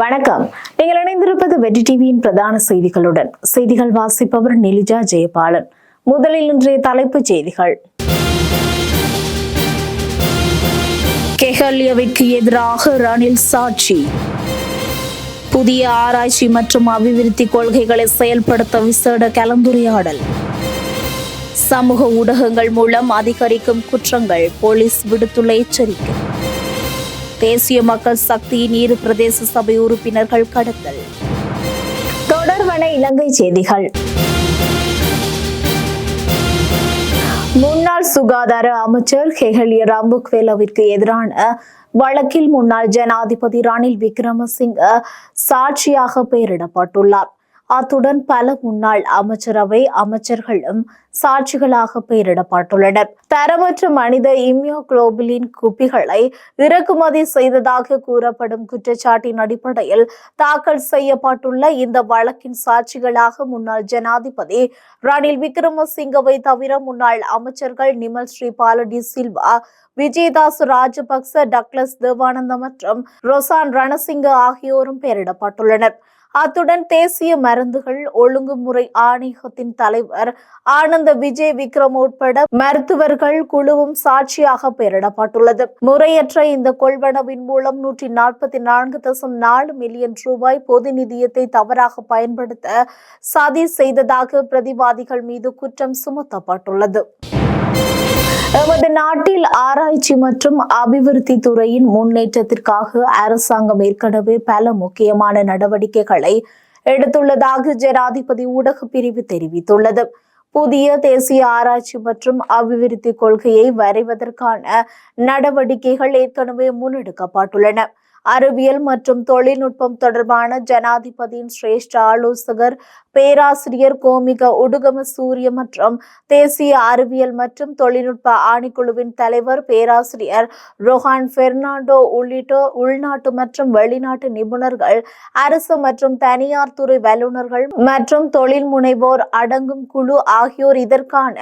வணக்கம். நீங்கள் இணைந்திருப்பது வெற்றி டிவியின் பிரதான செய்திகளுடன். செய்திகள் வாசிப்பவர் நிலிஜா ஜெயபாலன். முதலில் இன்றைய தலைப்புச் செய்திகள். கெஹல்யவிற்கு எதிராக ரணில் சாட்சி. புதிய ஆராய்ச்சி மற்றும் அபிவிருத்தி கொள்கைகளை செயல்படுத்த விசேட கலந்துரையாடல். சமூக ஊடகங்கள் மூலம் அதிகரிக்கும் குற்றங்கள் போலீஸ் விடுத்துள்ள எச்சரிக்கை. தேசிய மக்கள் சக்தியின் இரு பிரதேச சபை உறுப்பினர்கள் கடத்தல். தொடர்வன இலங்கை செய்திகள். முன்னாள் சுகாதார அமைச்சர் ஹெகலிய ராம்புக்வேலவிற்கு எதிரான வழக்கில் முன்னாள் ஜனாதிபதி ரணில் விக்ரமசிங்க சாட்சியாக பெயரிடப்பட்டுள்ளார். அத்துடன் பல முன்னாள் அமைச்சரவை அமைச்சர்களும் சாட்சிகளாக பெயரிடப்பட்டுள்ளனர். தரமற்ற மனித இம்யோகுளோபிலின் குப்பிகளை இறக்குமதி செய்ததாக கூறப்படும் குற்றச்சாட்டின் அடிப்படையில் தாக்கல் செய்யப்பட்டுள்ள இந்த வழக்கின் சாட்சிகளாக முன்னாள் ஜனாதிபதி ரணில் விக்ரமசிங்கவை தவிர முன்னாள் அமைச்சர்கள் நிமல் ஸ்ரீபாலடி சில்வா விஜயதாஸ் ராஜபக்ச டக்ளஸ் தேவானந்த மற்றும் ரொசான் ரணசிங்க ஆகியோரும் பெயரிடப்பட்டுள்ளனர். அத்துடன் தேசிய மருந்துகள் ஒழுங்குமுறை ஆணையகத்தின் தலைவர் ஆனந்த விஜய் விக்ரம் உட்பட மருத்துவர்கள் குழுவும் சாட்சியாக பெயரிடப்பட்டுள்ளது. முறையற்ற இந்த கொள்வனவின் மூலம் நூற்றி நாற்பத்தி நான்கு தசம் நாலு மில்லியன் ரூபாய் பொது நிதியத்தை தவறாக பயன்படுத்த சதி செய்ததாக பிரதிவாதிகள் மீது குற்றம் சுமத்தப்பட்டுள்ளது. எமது நாட்டில் ஆராய்ச்சி மற்றும் அபிவிருத்தி துறையின் முன்னேற்றத்திற்காக அரசாங்கம் ஏற்கனவே பல முக்கியமான நடவடிக்கைகளை எடுத்துள்ளதாக ஜனாதிபதி ஊடக பிரிவு தெரிவித்துள்ளது. புதிய தேசிய ஆராய்ச்சி மற்றும் அபிவிருத்தி கொள்கையை வரைவதற்கான நடவடிக்கைகள் ஏற்கனவே முன்னெடுக்கப்பட்டுள்ளன. அறிவியல் மற்றும் தொழில்நுட்பம் தொடர்பான ஜனாதிபதியின் சிரேஷ்ட ஆலோசகர் பேராசிரியர் கோமிக உடுகம சூரிய மற்றும் தேசிய அறிவியல் மற்றும் தொழில்நுட்ப ஆணைக்குழுவின் தலைவர் பேராசிரியர் ரொஹான் பெர்னாண்டோ உள்ளிட்ட உள்நாட்டு மற்றும் வெளிநாட்டு நிபுணர்கள் அரசு மற்றும் தனியார் துறை வல்லுநர்கள் மற்றும் தொழில் முனைவோர் அடங்கும் குழு ஆகியோர் இதற்கான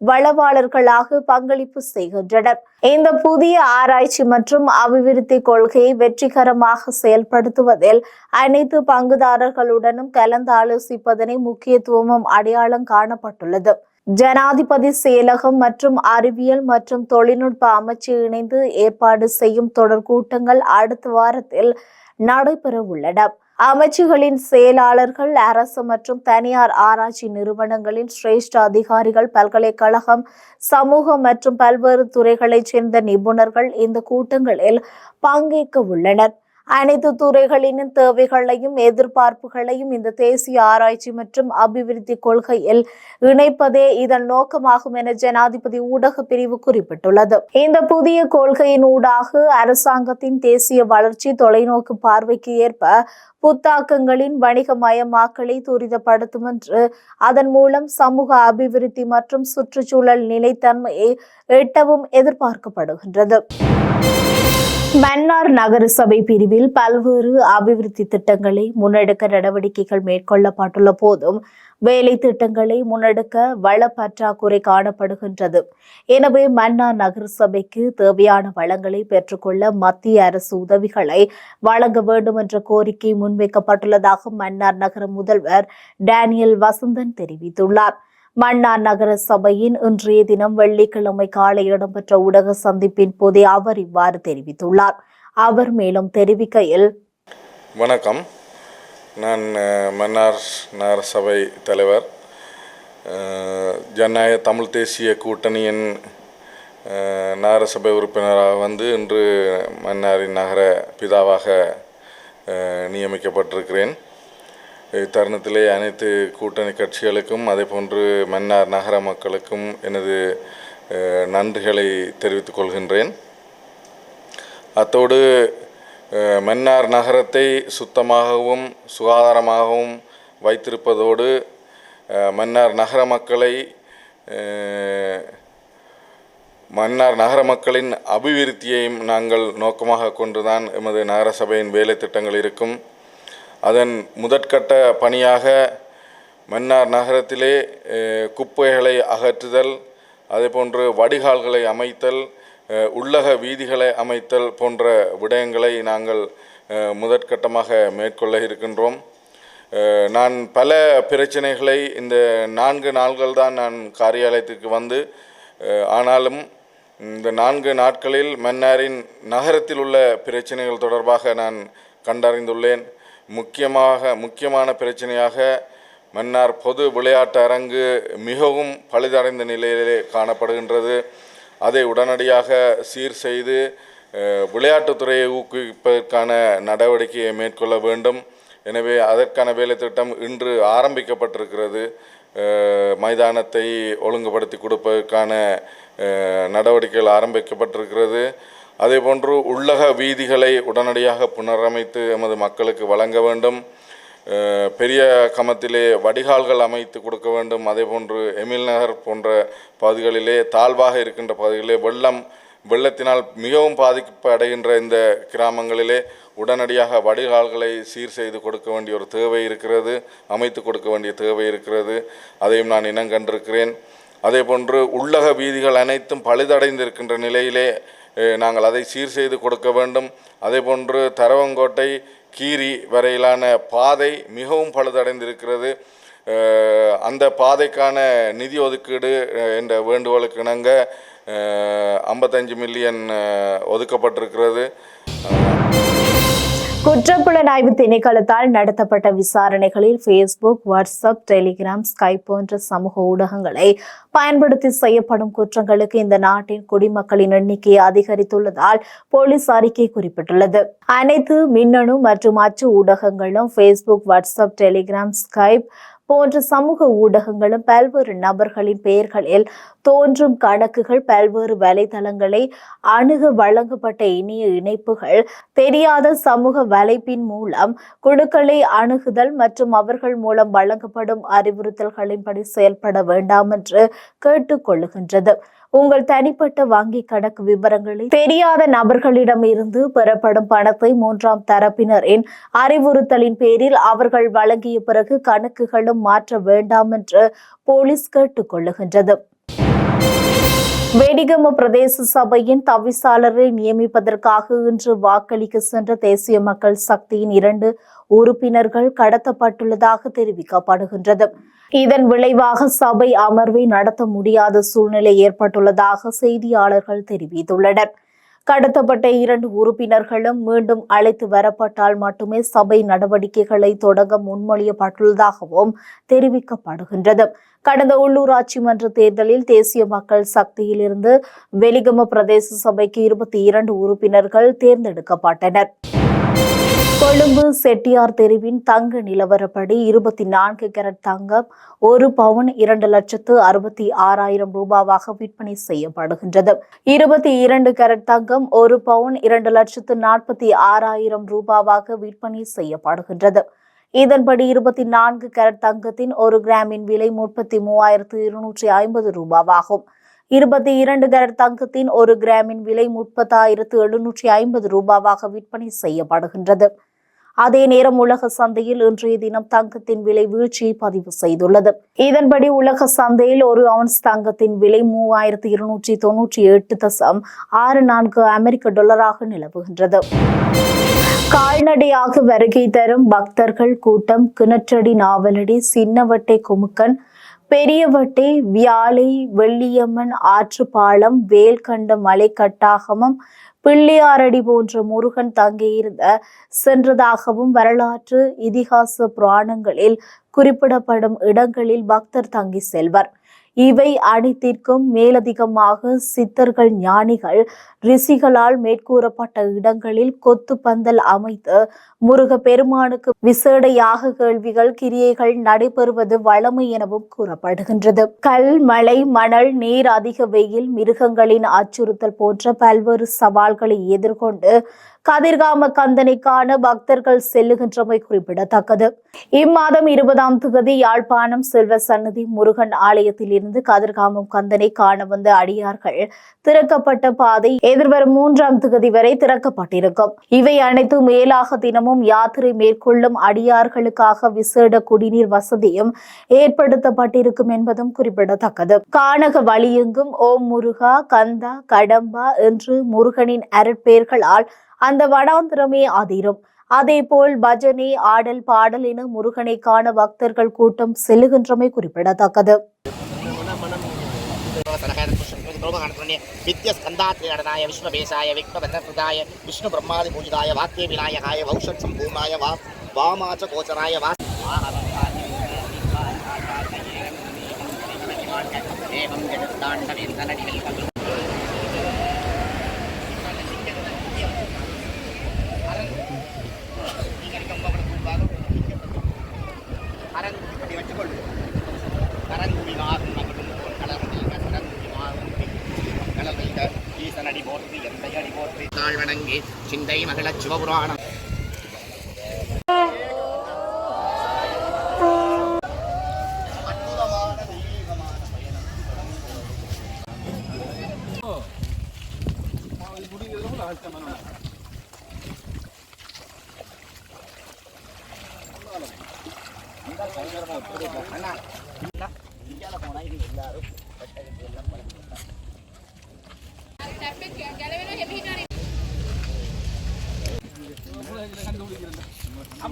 வளவாளர்களாக பங்களிப்பு செய்கின்றனர். இந்த புதிய ஆராய்ச்சி மற்றும் அபிவிருத்தி கொள்கையை வெற்றிகரமாக செயல்படுத்துவதில் அனைத்து பங்குதாரர்களுடனும் கலந்து ஆலோசிப்பதனை முக்கியத்துவமும் அடையாளம் காணப்பட்டுள்ளது. ஜனாதிபதி செயலகம் மற்றும் அறிவியல் மற்றும் தொழில்நுட்ப அமைச்சு இணைந்து ஏற்பாடு செய்யும் தொடர் கூட்டங்கள் அடுத்த வாரத்தில் நடைபெற உள்ளன அமைச்சுகளின் செயலாளர்கள் அரசு மற்றும் தனியார் ஆராய்ச்சி நிறுவனங்களின் சிரேஷ்ட அதிகாரிகள் பல்கலைக்கழகம் சமூக மற்றும் பல்வேறு துறைகளைச் சேர்ந்த நிபுணர்கள் இந்த கூட்டங்களில் பங்கேற்க உள்ளனர். அனைத்து துறைகளின் தேவைகளையும் எதிர்பார்ப்புகளையும் இந்த தேசிய ஆராய்ச்சி மற்றும் அபிவிருத்தி கொள்கையில் இணைப்பதே இதன் நோக்கமாகும் என ஜனாதிபதி ஊடக பிரிவு குறிப்பிட்டுள்ளது. இந்த புதிய கொள்கையின் ஊடாக அரசாங்கத்தின் தேசிய வளர்ச்சி தொலைநோக்கு பார்வைக்கு ஏற்ப புத்தாக்கங்களின் வணிகமயமாக்கலை துரிதப்படுத்தும் என்று அதன் மூலம் சமூக அபிவிருத்தி மற்றும் சுற்றுச்சூழல் நிலைத்தன்மையை எட்டவும் எதிர்பார்க்கப்படுகின்றது. மன்னார் நகரசபை பிரிவில் பல்வேறு அபிவிருத்தி திட்டங்களை முன்னெடுக்க நடவடிக்கைகள் மேற்கொள்ளப்பட்டுள்ள போதும் வேலை திட்டங்களை முன்னெடுக்க வள பற்றாக்குறை காணப்படுகின்றது. எனவே மன்னார் நகரசபைக்கு தேவையான வளங்களை பெற்றுக்கொள்ள மத்திய அரசு உதவிகளை வழங்க வேண்டும் என்ற கோரிக்கை முன்வைக்கப்பட்டுள்ளதாக மன்னார் நகர முதல்வர் டேனியல் வசந்தன் தெரிவித்துள்ளார். மன்னார் நகர சபையின் இன்றைய தினம் வெள்ளிக்கிழமை காலை இடம்பெற்ற ஊடக சந்திப்பின் போதே அவர் இவ்வாறு தெரிவித்துள்ளார். அவர் மேலும் தெரிவிக்கையில் வணக்கம். நான் மன்னார் நகர சபை தலைவர் ஜனநாயக தமிழ் தேசிய கூட்டணியின் நகரசபை நகர சபை உறுப்பினராக வந்து இன்று மன்னாரின் நகர பிதாவாக நியமிக்கப்பட்டிருக்கிறேன். இத்தருணத்திலே அனைத்து கூட்டணி கட்சிகளுக்கும் அதே போன்று மன்னார் நகர மக்களுக்கும் எனது நன்றிகளை தெரிவித்துக் கொள்கின்றேன். அத்தோடு மன்னார் நகரத்தை சுத்தமாகவும் சுகாதாரமாகவும் வைத்திருப்பதோடு மன்னார் நகர மக்களை மன்னார் நகர மக்களின் அபிவிருத்தியையும் நாங்கள் நோக்கமாக கொண்டுதான் எமது நகர சபையின் வேலை திட்டங்கள் இருக்கும். அதன் முதற்கட்ட பணியாக மன்னார் நகரத்திலே குப்பைகளை அகற்றுதல் அதேபோன்று வடிகால்களை அமைத்தல் உள்ளக வீதிகளை அமைத்தல் போன்ற விடயங்களை நாங்கள் முதற்கட்டமாக மேற்கொள்ள இருக்கின்றோம். நான் பல பிரச்சனைகளை இந்த நான்கு நாள்கள் தான் நான் காரியாலயத்துக்கு வந்து ஆனாலும் இந்த நான்கு நாட்களில் மன்னாரின் நகரத்தில் உள்ள பிரச்சனைகள் தொடர்பாக நான் கண்டறிந்துள்ளேன். முக்கியமாக முக்கியமான பிரச்சனையாக மன்னார் பொது விளையாட்டு அரங்கு மிகவும் பழுதடைந்த நிலையிலே காணப்படுகின்றது. அதை உடனடியாக சீர் செய்து விளையாட்டுத்துறையை ஊக்குவிப்பதற்கான நடவடிக்கையை மேற்கொள்ள வேண்டும். எனவே அதற்கான வேலை திட்டம் இன்று ஆரம்பிக்கப்பட்டிருக்கிறது. மைதானத்தை ஒழுங்குபடுத்தி கொடுப்பதற்கான நடவடிக்கைகள் ஆரம்பிக்கப்பட்டிருக்கிறது. அதே போன்று உள்ளக வீதிகளை உடனடியாக புனரமைத்து எமது மக்களுக்கு வழங்க வேண்டும். பெரிய கமத்திலே வடிகால்கள் அமைத்து கொடுக்க வேண்டும். அதேபோன்று எமில் நகர் போன்ற பகுதிகளிலே தாழ்வாக இருக்கின்ற பகுதிகளிலே வெள்ளம் வெள்ளத்தினால் மிகவும் பாதிப்பு அடைகின்ற இந்த கிராமங்களிலே உடனடியாக வடிகால்களை சீர் செய்து கொடுக்க வேண்டிய ஒரு தேவை இருக்கிறது அமைத்து கொடுக்க வேண்டிய தேவை இருக்கிறது. அதையும் நான் இனங்கண்டிருக்கிறேன். அதே போன்று உள்ளக வீதிகள் அனைத்தும் பழுதடைந்திருக்கின்ற நிலையிலே நாங்கள் அதை சீர் செய்து கொடுக்க வேண்டும். அதேபோன்று தரவங்கோட்டை கீரி வரையிலான பாதை மிகவும் பழுதடைந்திருக்கிறது. அந்த பாதைக்கான நிதி ஒதுக்கீடு என்ற வேண்டுகோளுக்கு இணங்க ஐம்பத்தஞ்சு மில்லியன் ஒதுக்கப்பட்டிருக்கிறது. குற்றப்புலனாய்வு திணைக்களத்தால் நடத்தப்பட்ட விசாரணைகளில் ஃபேஸ்புக் வாட்ஸ்அப் டெலிகிராம் ஸ்கைப் போன்ற சமூக ஊடகங்களை பயன்படுத்தி செய்யப்படும் குற்றங்களுக்கு இந்த நாட்டின் குடிமக்களின் எண்ணிக்கை அதிகரித்துள்ளதால் போலீஸ் அறிக்கை குறிப்பிட்டுள்ளது. அனைத்து மின்னணு மற்றும் அச்சு ஊடகங்களும் ஃபேஸ்புக் வாட்ஸ்அப் டெலிகிராம் ஸ்கைப் போன்ற சமூக ஊடகங்களும் பல்வேறு நபர்களின் பெயர்களில் தோன்றும் கணக்குகள் பல்வேறு வலைதளங்களை அணுக வழங்கப்பட்ட இணைய இணைப்புகள் தெரியாத சமூக வலைப்பின் மூலம் குழுக்களை அணுகுதல் மற்றும் அவர்கள் மூலம் வழங்கப்படும் அறிவுறுத்தல்களின்படி செயல்பட வேண்டாம் என்று கேட்டுக்கொள்ளுகின்றது. உங்கள் தனிப்பட்ட வங்கி கணக்கு விவரங்களை தெரியாத நபர்களிடம் இருந்து பெறப்படும் பணத்தை மூன்றாம் தரப்பினரின் அறிவுறுத்தலின் பேரில் அவர்கள் வழங்கிய பிறகு கணக்குகளும் மாற்ற வேண்டாம் என்று போலீஸ் கேட்டுக்கொள்ளுகின்றது. வேடிகம பிரதேச சபையின் தவிசாளரை நியமிப்பதற்காக இன்று வாக்களிக்க சென்ற தேசிய மக்கள் சக்தியின் இரண்டு உறுப்பினர்கள் கடத்தப்பட்டுள்ளதாக தெரிவிக்கப்படுகின்றது. இதன் விளைவாக சபை அமர்வை நடத்த முடியாத சூழ்நிலை ஏற்பட்டுள்ளதாக செய்தியாளர்கள் தெரிவித்துள்ளனர். கடத்தப்பட்ட இரண்டு உறுப்பினர்களும் மீண்டும் அழைத்து வரப்பட்டால் மட்டுமே சபை நடவடிக்கைகளை தொடங்க முன்மொழியப்பட்டுள்ளதாகவும் தெரிவிக்கப்படுகின்றது. கடந்த உள்ளூராட்சி மன்ற தேர்தலில் தேசிய மக்கள் சக்தியிலிருந்து வெலிகம பிரதேச சபைக்கு இருபத்தி இரண்டு உறுப்பினர்கள் தேர்ந்தெடுக்கப்பட்டனர். கொழும்பு செட்டியார் தெருவின் தங்க நிலவரப்படி இருபத்தி நான்கு கேரட் தங்கம் ஒரு பவுன் இரண்டு லட்சத்து அறுபத்தி ஆறாயிரம் ரூபாவாக விற்பனை செய்யப்படுகின்றது. இருபத்தி இரண்டு கேரட் தங்கம் ஒரு பவுன் இரண்டு லட்சத்து நாற்பத்தி ஆறாயிரம் ரூபாவாக விற்பனை செய்யப்படுகின்றது. இதன்படி இருபத்தி நான்கு கேரட் தங்கத்தின் ஒரு கிராமின் விலை முப்பத்தி மூவாயிரத்து இருநூற்றி ஐம்பது ரூபாவாகும். இருபத்தி இரண்டு கேரட் தங்கத்தின் ஒரு கிராமின் விலை முப்பத்தாயிரத்து எழுநூற்றி ஐம்பது ரூபாவாக விற்பனை செய்யப்படுகின்றது. அதே நேரம் உலக சந்தையில் இன்றைய தினம் தங்கத்தின் விலை வீழ்ச்சியை பதிவு செய்துள்ளது. இதன்படி உலக சந்தையில் ஒரு அவுன்ஸ் தங்கத்தின் விலை மூவாயிரத்து இருநூற்றி தொன்னூற்றி எட்டு தசம் ஆறு நான்கு அமெரிக்க டாலராக நிலவுகின்றது. கால்நடையாக வருகை தரும் பக்தர்கள் கூட்டம் கிணற்றடி நாவலடி சின்னவட்டை குமுக்கன் பெரியவட்டை வியாழை வெள்ளியம்மன் ஆற்றுப்பாலம் வேல்கண்ட மலை கட்டாகமம் பிள்ளையாரடி போன்ற முருகன் தங்கியிருந்த சென்றதாகவும் வரலாற்று இதிகாச புராணங்களில் குறிப்பிடப்படும் இடங்களில் பக்தர் தங்கி செல்வர். இவை அனைத்திற்கும் மேலதிகமாக சித்தர்கள் ஞானிகள் ரிஷிகளால் மேற்கூறப்பட்ட இடங்களில் கொத்து பந்தல் அமைத்து முருக பெருமானுக்கு விசேட யாக கேள்விகள் கிரியைகள் நடைபெறுவது வளமை எனவும் கூறப்படுகின்றது. கல் மழை மணல் நீர் அதிக வெயில் மிருகங்களின் அச்சுறுத்தல் போன்ற பல்வேறு சவால்களை எதிர்கொண்டு கதிர்காம கந்தனை காண பக்தர்கள் செல்லுகின்றமை குறிப்பிடத்தக்கது. இம்மாதம் இருபதாம் தேதி யாழ்ப்பாணம் செல்வ சன்னதி முருகன் ஆலயத்தில் இருந்து கதிர்காமம் கந்தனை காண வந்த அடியார்கள் திறக்கப்பட்ட பாதை எதிர்வரும் மூன்றாம் தேதி வரை திறக்கப்பட்டிருக்கும். இவை அனைத்து மேலாக தினமும் யாத்திரை மேற்கொள்ளும் அடியார்களுக்காக விசேட குடிநீர் வசதியும் ஏற்படுத்தப்பட்டிருக்கும் என்பதும் குறிப்பிடத்தக்கது. கானக வழியெங்கும் ஓம் முருகா கந்தா கடம்பா என்று முருகனின் அருட்பெயர்களால் அந்த வடாந்திரமே அதிரும். அதேபோல் பஜனை ஆடல் பாடல் என முருகனை காண பக்தர்கள் கூட்டம் செல்லுகின்றமை குறிப்பிடத்தக்கது. சனகாதபுஷ்ணோபகாணபுண்ணிய வித்ய ஸ்கந்தாத்ரிகடனாய விஷ்ணுபேசாய விக்மபந்தபிரதாய விஷ்ணு பிரம்மாதி பூஜிதாய வாக்கிய விநாயகாய வௌஷத் சம்பூர்ணாய வா வாமாச்ச கோச்சராய வா ஏவம் ஜெகத்தாண்டவேந்தனடிகள் கலர்ந்தீக ஈசனடி போற்றி எந்தை அடி போற்றி தாழ் வணங்கி சிந்தை மகள சிவபுராணம்.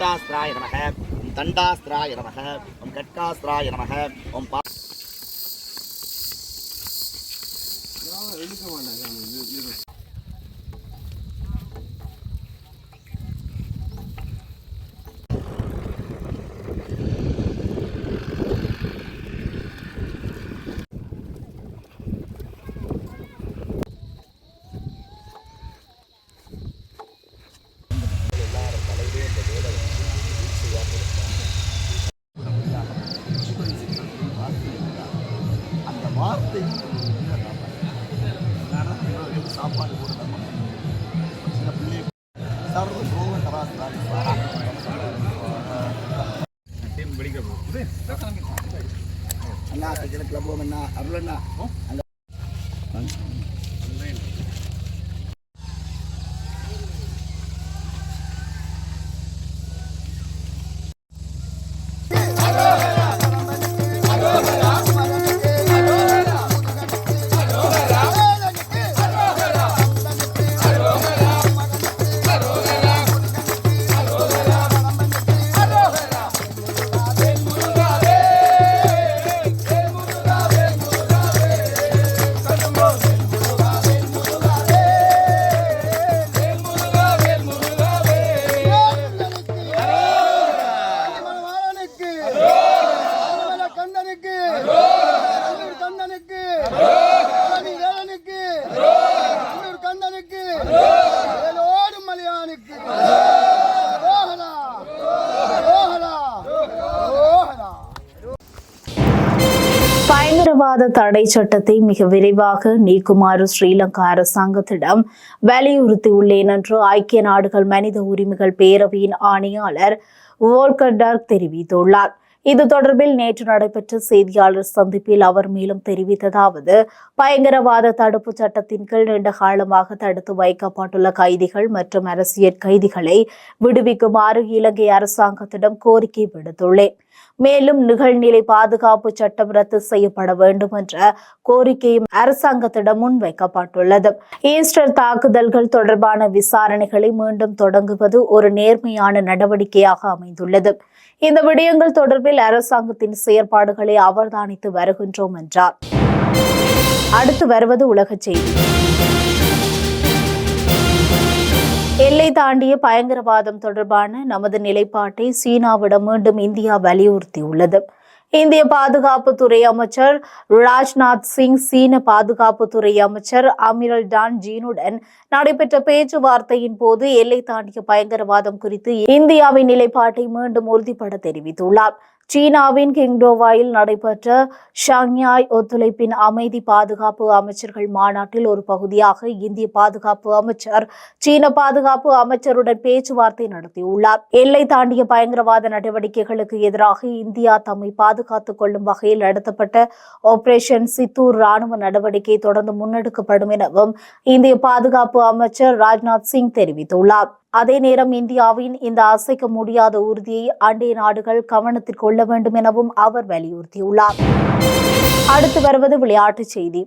ஓம் நமக. ஓம் தண்டாஸ்திராய நமக. ஓம் கட்காஸ்திராய நமக. ஓம் பா எடுக்க மாட்டாங்க lên là பயங்கரவாத தடை சட்டத்தை மிக விரைவாக நீக்குமாறு ஸ்ரீலங்கா அரசாங்கத்திடம் வலியுறுத்தியுள்ளேன் என்று ஐக்கிய நாடுகள் மனித உரிமைகள் பேரவையின் ஆணையாளர் வோல்கர்டார்க் தெரிவித்துள்ளார். இது தொடர்பில் நேற்று நடைபெற்ற செய்தியாளர் சந்திப்பில் அவர் மேலும் தெரிவித்ததாவது பயங்கரவாத தடுப்பு சட்டத்தின் கீழ் நீண்ட காலமாக தடுத்து வைக்கப்பட்டுள்ள கைதிகள் மற்றும் அரசியல் கைதிகளை விடுவிக்குமாறு இலங்கை அரசாங்கத்திடம் கோரிக்கை விடுத்துள்ளேன். மேலும் நிகழ்நிலை பாதுகாப்பு சட்டம் ரத்து செய்யப்பட வேண்டும் என்ற கோரிக்கையும் அரசாங்கத்திடம் முன்வைக்கப்பட்டுள்ளது. ஈஸ்டர் தாக்குதல்கள் தொடர்பான விசாரணைகளை மீண்டும் தொடங்குவது ஒரு நேர்மையான நடவடிக்கையாக அமைந்துள்ளது. இந்த விடயங்கள் தொடர்பில் அரசாங்கத்தின் செயற்பாடுகளை அவதானித்து வருகின்றோம் என்றார். அடுத்து வருவது உலக செய்தி. எல்லை தாண்டிய பயங்கரவாதம் தொடர்பான நமது நிலைப்பாட்டை சீனாவிடம் மீண்டும் இந்தியா வலியுறுத்தியுள்ளது. இந்திய பாதுகாப்புத்துறை அமைச்சர் ராஜ்நாத் சிங் சீன பாதுகாப்புத்துறை அமைச்சர் அமிரல் டான் ஜீனுடன் நடைபெற்ற பேச்சுவார்த்தையின் போது எல்லை தாண்டிய பயங்கரவாதம் குறித்து இந்தியாவின் நிலைப்பாட்டை மீண்டும் உறுதிப்பட தெரிவித்துள்ளார். சீனாவின் கிங்டோவாயில் நடைபெற்ற ஷாங்யாய் ஒத்துழைப்பின் அமைதி பாதுகாப்பு அமைச்சர்கள் மாநாட்டில் ஒரு பகுதியாக இந்திய பாதுகாப்பு அமைச்சர் சீன பாதுகாப்பு அமைச்சருடன் பேச்சுவார்த்தை நடத்தியுள்ளார். எல்லை தாண்டிய பயங்கரவாத நடவடிக்கைகளுக்கு எதிராக இந்தியா தம்மை பாதுகாத்துக் கொள்ளும் வகையில் நடத்தப்பட்ட ஆபரேஷன் சித்தூர் ராணுவ நடவடிக்கை தொடர்ந்து முன்னெடுக்கப்படும் எனவும் இந்திய பாதுகாப்பு அமைச்சர் ராஜ்நாத் சிங் தெரிவித்துள்ளார். அதே நேரம் இந்தியாவின் இந்த அசைக்க முடியாத உறுதியை அண்டை நாடுகள் கவனத்தில் கொள்ள வேண்டும் எனவும் அவர் வலியுறுத்தியுள்ளார். அடுத்து வருவது விளையாட்டுச் செய்தி.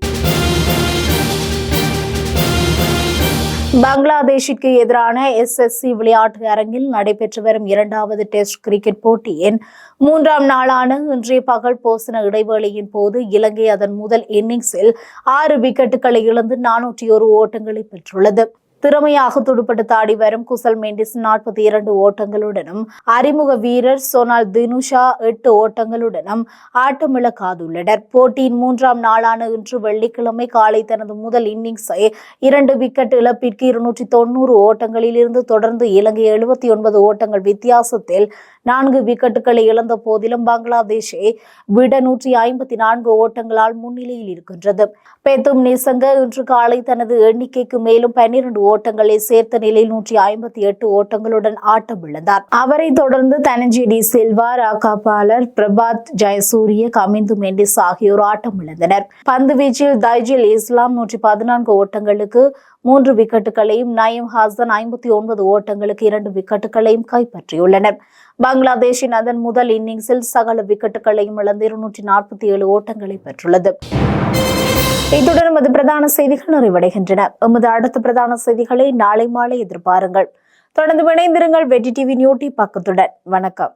பங்களாதேஷிற்கு எதிரான எஸ்எஸ்சி விளையாட்டு அரங்கில் நடைபெற்று வரும் இரண்டாவது டெஸ்ட் கிரிக்கெட் போட்டியின் மூன்றாம் நாளான இன்றைய பகல் போசன இடைவேளையின் போது இலங்கை அதன் முதல் இன்னிங்ஸில் ஆறு விக்கெட்டுகளை இழந்து நானூற்றி ஒரு ஓட்டங்களை பெற்றுள்ளது. திறமையாக துடுப்பட்டு ஆடி வரும் குசல் மெண்டிஸ் நாற்பத்தி இரண்டு ஓட்டங்களுடனும் அறிமுக வீரர் சோனால் தினுஷா எட்டு ஓட்டங்களுடனும் ஆட்டமிழக்காதுள்ளனர். போட்டியின் மூன்றாம் நாளான இன்று வெள்ளிக்கிழமை காலை தனது முதல் இன்னிங்ஸை இரண்டு விக்கெட் இழப்பிற்கு இருநூற்றி தொண்ணூறு ஓட்டங்களில் இருந்து தொடர்ந்து இலங்கை எழுபத்தி ஒன்பது ஓட்டங்கள் வித்தியாசத்தில் நான்கு விக்கெட்டுகளை இழந்த போதிலும் பங்களாதேஷை விட நூற்றி ஐம்பத்தி நான்கு ஓட்டங்களால் முன்னிலையில் இருக்கின்றது. பெத்தும் நிசங்க இன்று காலை தனது எண்ணிக்கைக்கு மேலும் பன்னிரண்டு ஓட்டங்களை சேர்த்த நிலையில் நூற்றி ஐம்பத்தி எட்டு ஓட்டங்களுடன் ஆட்டம் இழந்தார். அவரை தொடர்ந்து தனஞ்சி டி சில்வா ராகாபாலர் பிரபாத் ஜெயசூரிய கமிந்து மெண்டிஸ் ஆகியோர் ஆட்டம் இழந்தனர். பந்து வீச்சில் தைஜில் இஸ்லாம் நூற்றி பதினான்கு ஓட்டங்களுக்கு மூன்று விக்கெட்டுகளையும் நயீம் ஹாசன் ஐம்பத்தி ஒன்பது ஓட்டங்களுக்கு இரண்டு விக்கெட்டுகளையும் கைப்பற்றியுள்ளனர் பங்களாதேஷின் அதன் முதல் இன்னிங்ஸில் சகல விக்கெட்டுகளையும் இழந்து இருநூற்றி நாற்பத்தி ஏழு ஓட்டங்களை பெற்றுள்ளது. இத்துடன் மது பிரதான செய்திகள் நிறைவடைகின்றன. எமது அடுத்த பிரதான செய்திகளை நாளை மாலை எதிர்பாருங்கள். தொடர்ந்து இணைந்திருங்கள் வெற்றி டிவி நியூட்டி பக்கத்துடன். வணக்கம்.